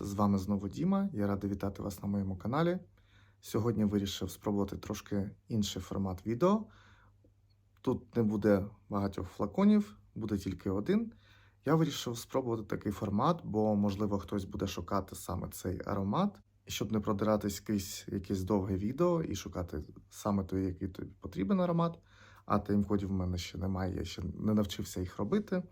З вами знову Діма. Я радий вітати вас на моєму каналі. Сьогодні вирішив спробувати трошки інший формат відео. Тут не буде багатьох флаконів, буде тільки один. Я вирішив спробувати такий формат, бо, можливо, хтось буде шукати саме цей аромат. І щоб не продиратись крізь якесь довге відео і шукати саме той, який тобі потрібен аромат, а тайм-кодів в мене ще немає, я ще не навчився їх робити.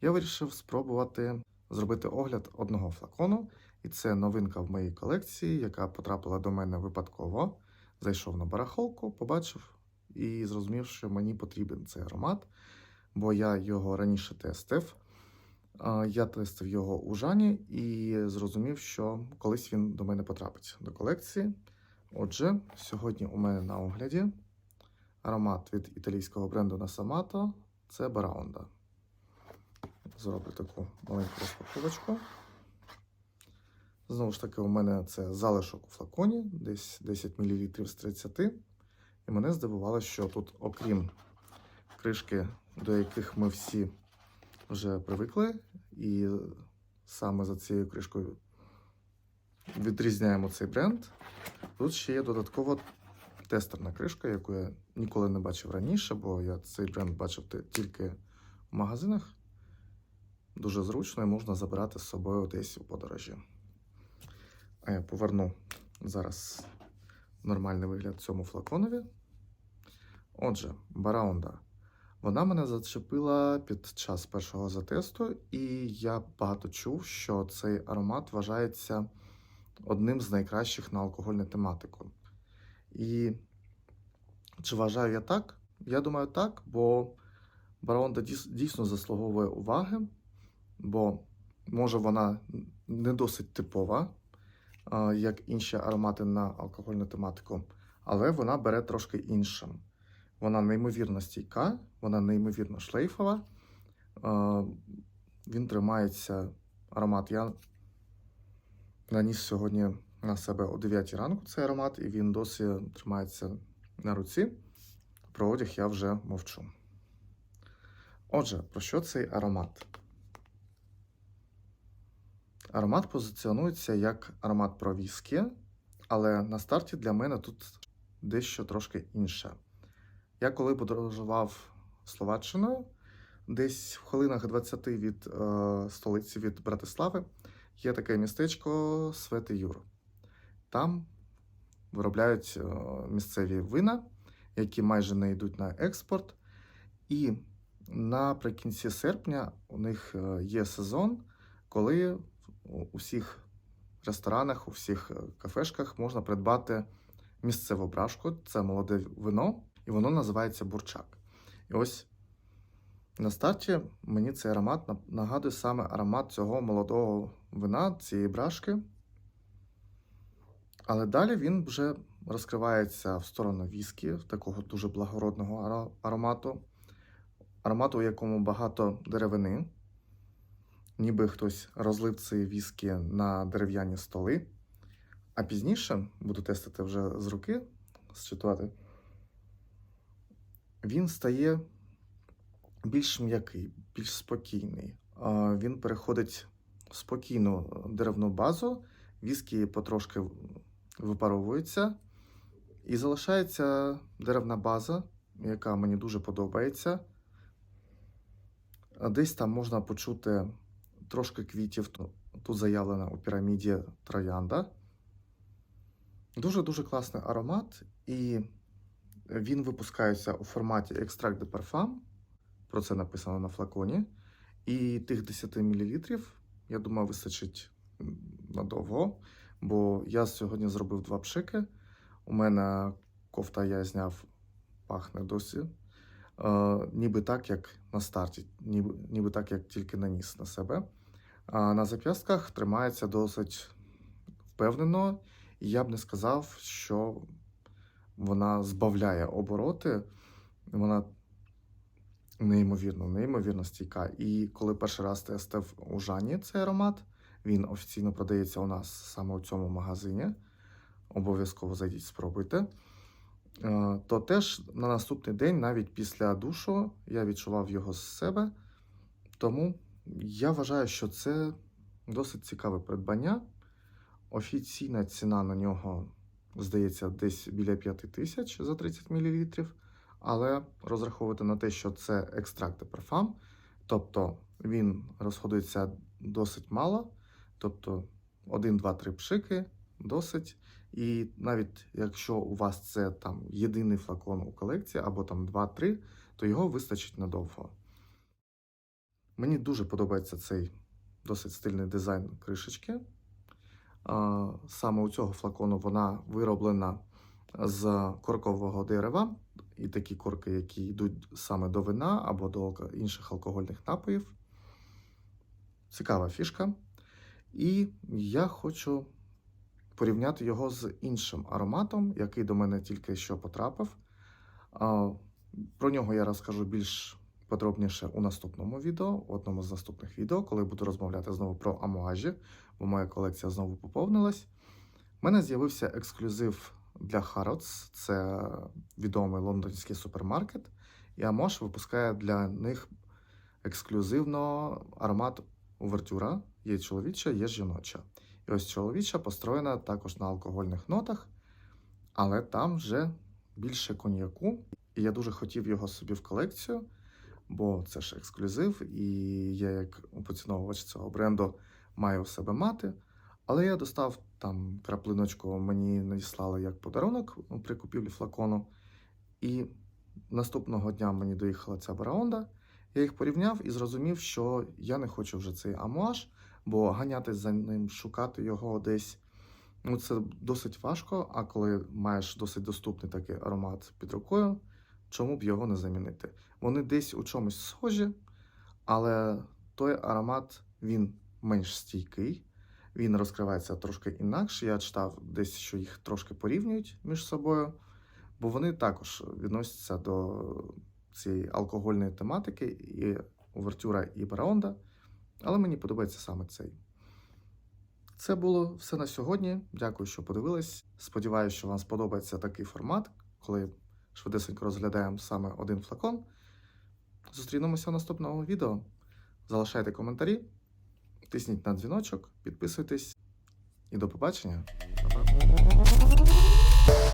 Я вирішив спробувати зробити огляд одного флакону, і це новинка в моїй колекції, яка потрапила до мене випадково. Зайшов на барахолку, побачив і зрозумів, що мені потрібен цей аромат, бо я його раніше тестив. Я тестив його у Жані і зрозумів, що колись він до мене потрапить до колекції. Отже, сьогодні у мене на огляді аромат від італійського бренду Nasamato – це Бараунда. Зроблю таку маленьку розпаковочку. Знову ж таки, у мене це залишок у флаконі, десь 10 мл з 30. І мене здивувало, що тут, окрім кришки, до яких ми всі вже привикли, і саме за цією кришкою відрізняємо цей бренд. Тут ще є додаткова тестерна кришка, яку я ніколи не бачив раніше, бо я цей бренд бачив тільки в магазинах. Дуже зручно і можна забирати з собою десь у подорожі. А я поверну зараз нормальний вигляд цьому флаконові. Отже, Бараунда. Вона мене зачепила під час першого затесту, і я багато чув, що цей аромат вважається одним з найкращих на алкогольну тематику. І чи вважаю я так? Я думаю, так, бо Бараунда дійсно заслуговує уваги бо може вона не досить типова, як інші аромати на алкогольну тематику, але вона бере трошки іншим. Вона неймовірно стійка, вона неймовірно шлейфова. Він тримається аромат. Я наніс сьогодні на себе о 9 ранку цей аромат, і він досі тримається на руці. Про одяг я вже мовчу. Отже, про що цей аромат? Аромат позиціонується як аромат про віскі, але на старті для мене тут дещо трошки інше. Я коли подорожував Словаччиною, десь в хвилинах 20 від е, столиці від Братислави, є таке містечко Свети Юр. Там виробляють е, місцеві вина, які майже не йдуть на експорт. І наприкінці серпня у них е, є сезон, коли у всіх ресторанах, у всіх е, кафешках можна придбати місцеву брашку. Це молоде вино, і воно називається бурчак. І ось на старті мені цей аромат нагадує саме аромат цього молодого вина, цієї брашки. Але далі він вже розкривається в сторону віскі, такого дуже благородного аромату, аромату, у якому багато деревини ніби хтось розлив ці віскі на дерев'яні столи. А пізніше буду тестити вже з руки, зчитувати, він стає більш м'який, більш спокійний. Він переходить в спокійну деревну базу, віскі потрошки випаровуються, і залишається деревна база, яка мені дуже подобається. Десь там можна почути трошки квітів. Тут заявлена у піраміді троянда. Дуже-дуже класний аромат, і він випускається у форматі екстракт де парфам. Про це написано на флаконі. І тих 10 мл, я думаю, вистачить надовго. Бо я сьогодні зробив два пшики. У мене кофта я зняв, пахне досі. Е, ніби так, як на старті, ніби, ніби так, як тільки наніс на себе. На зап'ястках тримається досить впевнено, і я б не сказав, що вона збавляє обороти. Вона неймовірно, неймовірно стійка. І коли перший раз тестив у Жані цей аромат, він офіційно продається у нас саме у цьому магазині. Обов'язково зайдіть, спробуйте. Е, то теж на наступний день, навіть після душу, я відчував його з себе. Тому я вважаю, що це Досить цікаве придбання. Офіційна ціна на нього, здається, десь біля 5 тисяч за 30 мл. Але розраховувати на те, що це екстракт парфам, тобто він розходується досить мало, тобто 1, 2, 3 пшики досить. І навіть якщо у вас це там єдиний флакон у колекції, або там 2-3, то його вистачить надовго. Мені дуже подобається цей досить стильний дизайн кришечки. Саме у цього флакону вона вироблена з коркового дерева, і такі корки, які йдуть саме до вина або до інших алкогольних напоїв. Цікава фішка. І я хочу порівняти його з іншим ароматом, який до мене тільки що потрапив. Про нього я розкажу більш подробніше у наступному відео, в одному з наступних відео, коли буду розмовляти знову про амуажі, бо моя колекція знову поповнилась. У мене з'явився ексклюзив для Harrods, це відомий лондонський супермаркет, і Амош випускає для них ексклюзивно аромат увертюра. Є чоловіча, є жіноча. І ось чоловіча построєна також на алкогольних нотах, але там вже більше коньяку. І я дуже хотів його собі в колекцію, бо це ж ексклюзив, і я, як поціновувач цього бренду, маю в себе мати. Але я достав там краплиночку, мені надіслали як подарунок при купівлі флакону. І наступного дня мені доїхала ця бараонда. Я їх порівняв і зрозумів, що я не хочу вже цей амуаж, бо ганятись за ним, шукати його десь. Ну, це досить важко, а коли маєш досить доступний такий аромат під рукою, чому б його не замінити? Вони десь у чомусь схожі, але той аромат він менш стійкий, він розкривається трошки інакше. Я читав десь, що їх трошки порівнюють між собою, бо вони також відносяться до цієї алкогольної тематики, і увертюра, і бараонда. Але мені подобається саме цей. Це було все на сьогодні. Дякую, що подивились. Сподіваюся, що вам сподобається такий формат, коли швидесенько розглядаємо саме один флакон. Зустрінемося в наступному відео. Залишайте коментарі, тисніть на дзвіночок, підписуйтесь і до побачення.